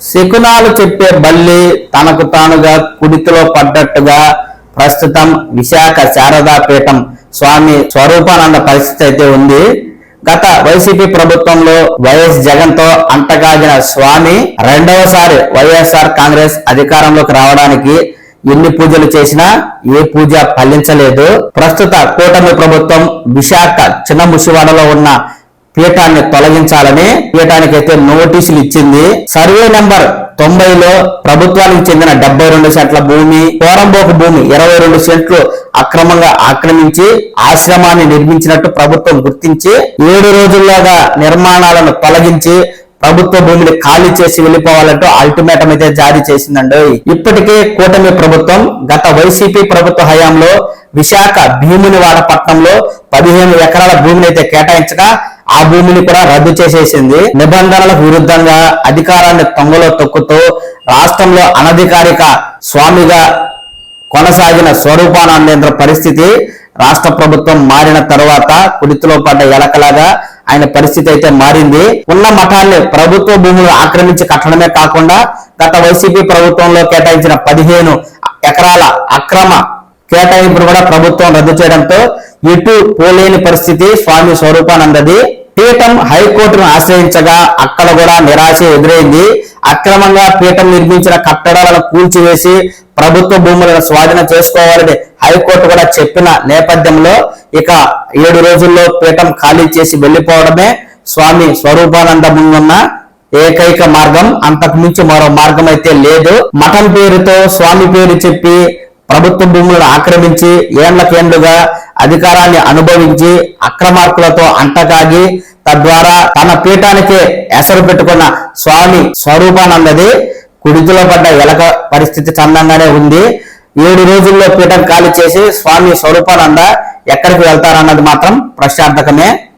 శకునాలు చెప్పే బల్లి తనకు తానుగా కుడితిలో పడ్డట్టుగా ప్రస్తుతం విశాఖ శారదాపీఠం స్వామి స్వరూపానంద పరిస్థితి అయితే ఉంది. గత వైసీపీ ప్రభుత్వంలో వైఎస్ జగన్తో అంటగాగిన స్వామి రెండవసారి వైఎస్ఆర్ కాంగ్రెస్ అధికారంలోకి రావడానికి ఎన్ని పూజలు చేసినా ఏ పూజ ఫలించలేదు. ప్రస్తుత కూటమి ప్రభుత్వం విశాఖ చిన్న ముసివాడలో ఉన్న పీఠాన్ని తొలగించాలని పీఠానికి అయితే నోటీసులు ఇచ్చింది. సర్వే నెంబర్ తొంభైలో ప్రభుత్వానికి చెందిన డెబ్బై రెండు సెంట్ల భూమి కోరంబోకు భూమి ఇరవై రెండు సెంట్లు అక్రమంగా ఆక్రమించి ఆశ్రమాన్ని నిర్మించినట్టు ప్రభుత్వం గుర్తించి ఏడు రోజుల్లోగా నిర్మాణాలను తొలగించి ప్రభుత్వ భూమిని ఖాళీ చేసి వెళ్ళిపోవాలంటూ అల్టిమేటం అయితే జారీ చేసిందండి. ఇప్పటికే కూటమి ప్రభుత్వం గత వైసీపీ ప్రభుత్వ హయాంలో విశాఖ భీమునివాడ పట్టణంలో పదిహేను ఎకరాల భూమిని అయితే కేటాయించగా ఆ భూమిని కూడా రద్దు చేసేసింది. నిబంధనలకు విరుద్ధంగా అధికారాన్ని తొంగలో తొక్కుతూ రాష్ట్రంలో అనధికారిక స్వామిగా కొనసాగిన స్వరూపానందేంద్ర పరిస్థితి రాష్ట్ర ప్రభుత్వం మారిన తరువాత కుడితిలో పడ్డ ఎలకలాగా ఆయన పరిస్థితి అయితే మారింది. ఉన్న మఠాన్ని ప్రభుత్వ భూములు ఆక్రమించి కట్టడమే కాకుండా గత వైసీపీ ప్రభుత్వంలో కేటాయించిన పదిహేను ఎకరాల అక్రమ కేటాయింపును కూడా ప్రభుత్వం రద్దు చేయడంతో ఇటు పోలేని పరిస్థితి స్వామి స్వరూపానందది. పీఠం హైకోర్టును ఆశ్రయించగా అక్కడ కూడా నిరాశ ఎదురైంది. అక్రమంగా పీఠం నిర్మించిన కట్టడాలను కూల్చివేసి ప్రభుత్వ భూములను స్వాధీనం చేసుకోవాలని హైకోర్టు కూడా చెప్పిన నేపథ్యంలో ఇక ఏడు రోజుల్లో పీఠం ఖాళీ చేసి వెళ్ళిపోవడమే స్వామి స్వరూపానంద ముందున్న ఏకైక మార్గం. అంతకు మించి మరో మార్గం అయితే లేదు. మఠం పేరుతో స్వామి పేరు చెప్పి ప్రభుత్వ భూములను ఆక్రమించి ఏండ్లకేండ్లుగా అధికారాన్ని అనుభవించి అక్రమార్కులతో అంటకాగి తద్వారా తన పీఠానికే ఎసరు పెట్టుకున్న స్వామి స్వరూపానందది కుడితిలో పడ్డ వెలక పరిస్థితి చందంగానే ఉంది. ఏడు రోజుల్లో పీఠం ఖాళీ చేసి స్వామి స్వరూపానంద ఎక్కడికి వెళ్తారన్నది మాత్రం ప్రశ్నార్థకమే.